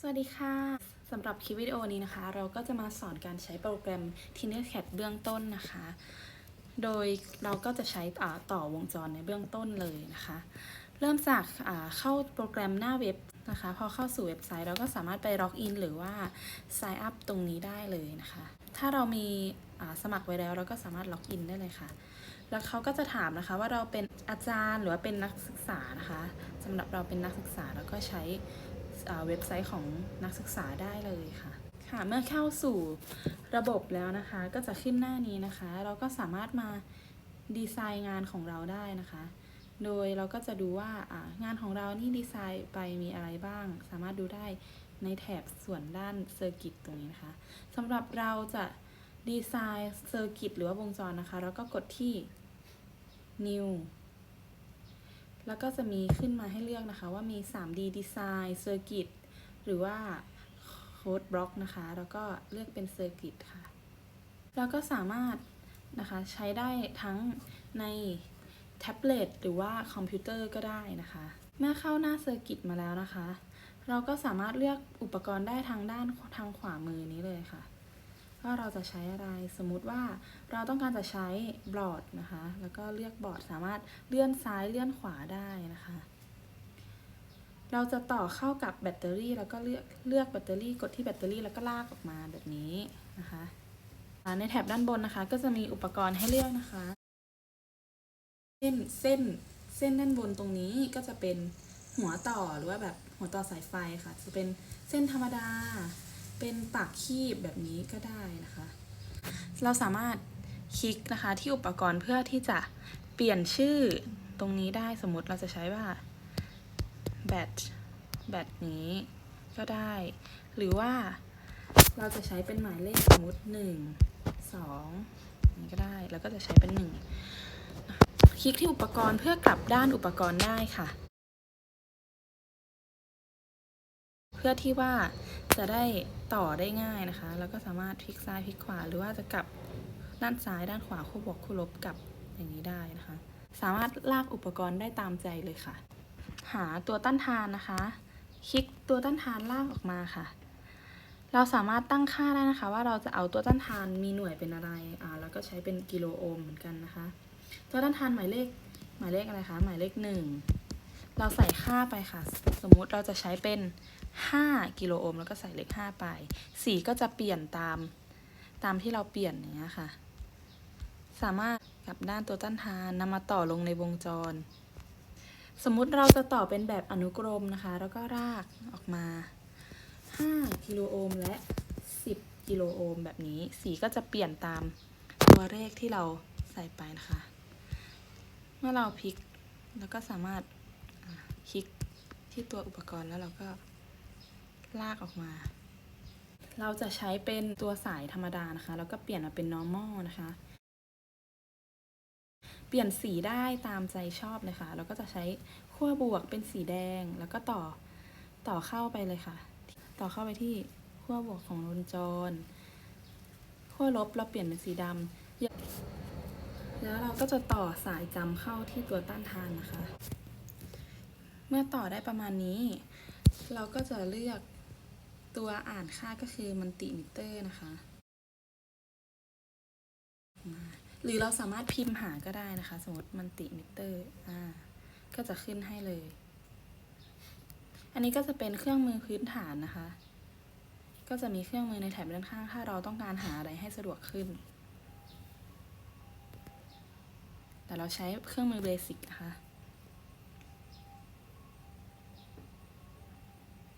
สวัสดีค่ะ สำหรับคลิปวิดีโอนี้นะคะ เราก็จะมาสอนการใช้โปรแกรม Tinkercad เบื้องต้นนะคะ โดยเราก็จะใช้ต่อวงจรในเบื้องต้นเลยนะคะ เริ่มจากาเข้าโปรแกรมหน้าเว็บนะคะ พอเข้าสู่เว็บไซต์เราก็สามารถไปล็อกอินหรือว่า Sign up ตรงนี้ได้เลยนะคะ ถ้าเรามีสมัครไว้แล้วเราก็สามารถล็อกอินได้เลยค่ะ แล้วเขาก็จะถามนะคะว่าเราเป็นอาจารย์หรือว่าเป็นนักศึกษานะคะสำหรับเราเป็นนักศึกษาแล้วก็ใช้ เว็บไซต์ของนักศึกษาได้เลยค่ะ ค่ะ เมื่อเข้าสู่ระบบแล้วนะคะ ก็จะขึ้นหน้านี้นะคะ เราก็สามารถมาดีไซน์งานของเราได้นะคะ โดยเราก็จะดูว่างานของเรานี่ดีไซน์ไปมีอะไรบ้าง สามารถดูได้ในแถบส่วนด้านเซอร์กิตตรงนี้นะคะสำหรับเราจะดีไซน์เซอร์กิตหรือว่าวงจรนะคะ แล้วก็กดที่ new แล้วก็จะมีขึ้นมาให้เลือกนะคะ ว่ามี 3D Design Circuit หรือว่า Code Block นะคะ แล้วก็เลือกเป็น Circuit ค่ะ แล้วก็สามารถนะคะใช้ได้ทั้งในแท็บเล็ตหรือว่าคอมพิวเตอร์ก็ได้นะคะ เมื่อเข้าหน้า Circuit มาแล้วนะคะ เราก็สามารถเลือกอุปกรณ์ได้ทางด้านทางขวามือนี้เลยค่ะ ว่าเราจะใช้อะไรสมมุติว่าเราต้องการจะใช้บอร์ดนะคะ แล้วก็เลือกบอร์ดสามารถเลื่อนซ้ายเลื่อนขวาได้นะคะ เราจะต่อเข้ากับแบตเตอรี่แล้วก็เลือกเลือกแบตเตอรี่กดที่แบตเตอรี่แล้วก็ลากออกมาแบบนี้นะคะในแถบด้านบนนะคะ ก็จะมีอุปกรณ์ให้เลือกนะคะ เส้นเส้นเส้นด้านบนตรงนี้ก็จะเป็นหัวต่อหรือว่าแบบหัวต่อสายไฟค่ะ จะเป็นเส้นธรรมดา เป็นปากคีบแบบนี้ก็ได้นะคะ เราสามารถคลิกนะคะที่อุปกรณ์เพื่อที่จะเปลี่ยนชื่อตรงนี้ได้สมมติเราจะใช้ว่าแบตแบตนี้ก็ได้ หรือว่าเราจะใช้เป็นหมายเลขสมมติหนึ่งสองนี้ก็ได้ แล้วก็จะใช้เป็นหนึ่งคลิกที่อุปกรณ์เพื่อกลับด้านอุปกรณ์ได้ค่ะ เพื่อที่ว่า จะได้ต่อได้ง่ายนะคะ แล้วก็สามารถพลิกซ้ายพลิกขวา หรือว่าจะกลับด้านซ้ายด้านขวาคู่บวกคู่ลบกลับอย่างนี้ได้นะคะ สามารถลากอุปกรณ์ได้ตามใจเลยค่ะ หาตัวต้านทานนะคะ คลิกตัวต้านทานลากออกมาค่ะ เราสามารถตั้งค่าได้นะคะ ว่าเราจะเอาตัวต้านทานมีหน่วยเป็นอะไรอ่าแล้วก็ใช้เป็นกิโลโอห์มเหมือนกันนะคะ ตัวต้านทานหมายเลขหมายเลขอะไรคะหมายเลขหนึ่ง เราใส่ค่าไปค่ะ สมมุติเราจะใช้เป็น 5 กิโลโอห์มแล้วก็ใส่เลข5ไป สีก็จะเปลี่ยนตามตามที่เราเปลี่ยนอย่างเงี้ยค่ะ สามารถกับด้านตัวต้านทานนำมาต่อลงในวงจร สมมุติเราจะต่อเป็นแบบอนุกรมนะคะ แล้วก็รากออกมา 5 กิโลโอห์มและ 10 กิโลโอห์มแบบนี้ สีก็จะเปลี่ยนตามตัวเลขที่เราใส่ไปนะคะ เมื่อเราพลิกแล้วก็สามารถ คลิกที่ตัวอุปกรณ์แล้วเราก็ลากออกมา เราจะใช้เป็นตัวสายธรรมดานะคะ แล้วก็เปลี่ยนมาเป็น normal นะคะ เปลี่ยนสีได้ตามใจชอบเลยค่ะแล้วก็จะใช้ขั้วบวกเป็นสีแดง แล้วก็ต่อต่อเข้าไปเลยค่ะ ต่อเข้าไปที่ขั้วบวกของวงจรขั้วลบเราเปลี่ยนเป็นสีดำแล้วเราก็จะต่อสายจำเข้าที่ตัวต้านทานนะคะ เมื่อต่อได้ประมาณนี้ เราก็จะเลือกตัวอ่านค่าก็คือมันติมิเตอร์นะคะ หรือเราสามารถพิมพ์หาก็ได้นะคะ สมมติมันติมิเตอร์อ่าก็จะขึ้นให้เลย อันนี้ก็จะเป็นเครื่องมือพื้นฐานนะคะ ก็จะมีเครื่องมือในแถบด้านข้าง ถ้าเราต้องการหาอะไรให้สะดวกขึ้น แต่เราใช้เครื่องมือเบสิกนะคะ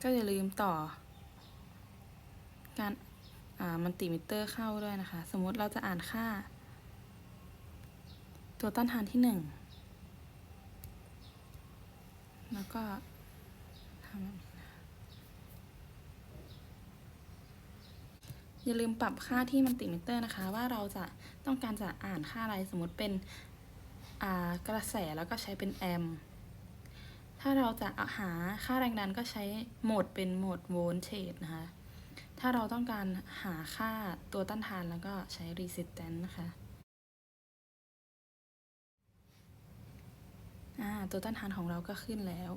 ก็อย่าลืมต่อ การมันติมิเตอร์เข้าด้วยนะคะ สมมติเราจะอ่านค่า ตัวต้านทานที่หนึ่งแล้วก็ทำแบบนี้นะอย่าลืมปรับค่าที่มันติมิเตอร์นะคะ ว่าเราจะต้องการจะอ่านค่าอะไรสมมติเป็นอากระแสแล้วก็ใช้เป็นแอมป์ ถ้าเราจะหาค่าแรงดันก็ใช้โหมดเป็นโหมดโวลต์เทจนะคะ ถ้าเราต้องการหาค่าตัวต้านทานแล้วก็ใช้ resistance นะคะ ตัวต้านทานของเราก็ขึ้นแล้ว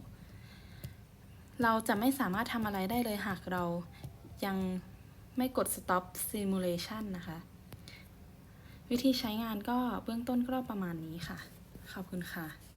เราจะไม่สามารถทำอะไรได้เลยหากเรายังไม่กด stop simulation นะคะ วิธีใช้งานก็เบื้องต้นก็ประมาณนี้ค่ะ ขอบคุณค่ะ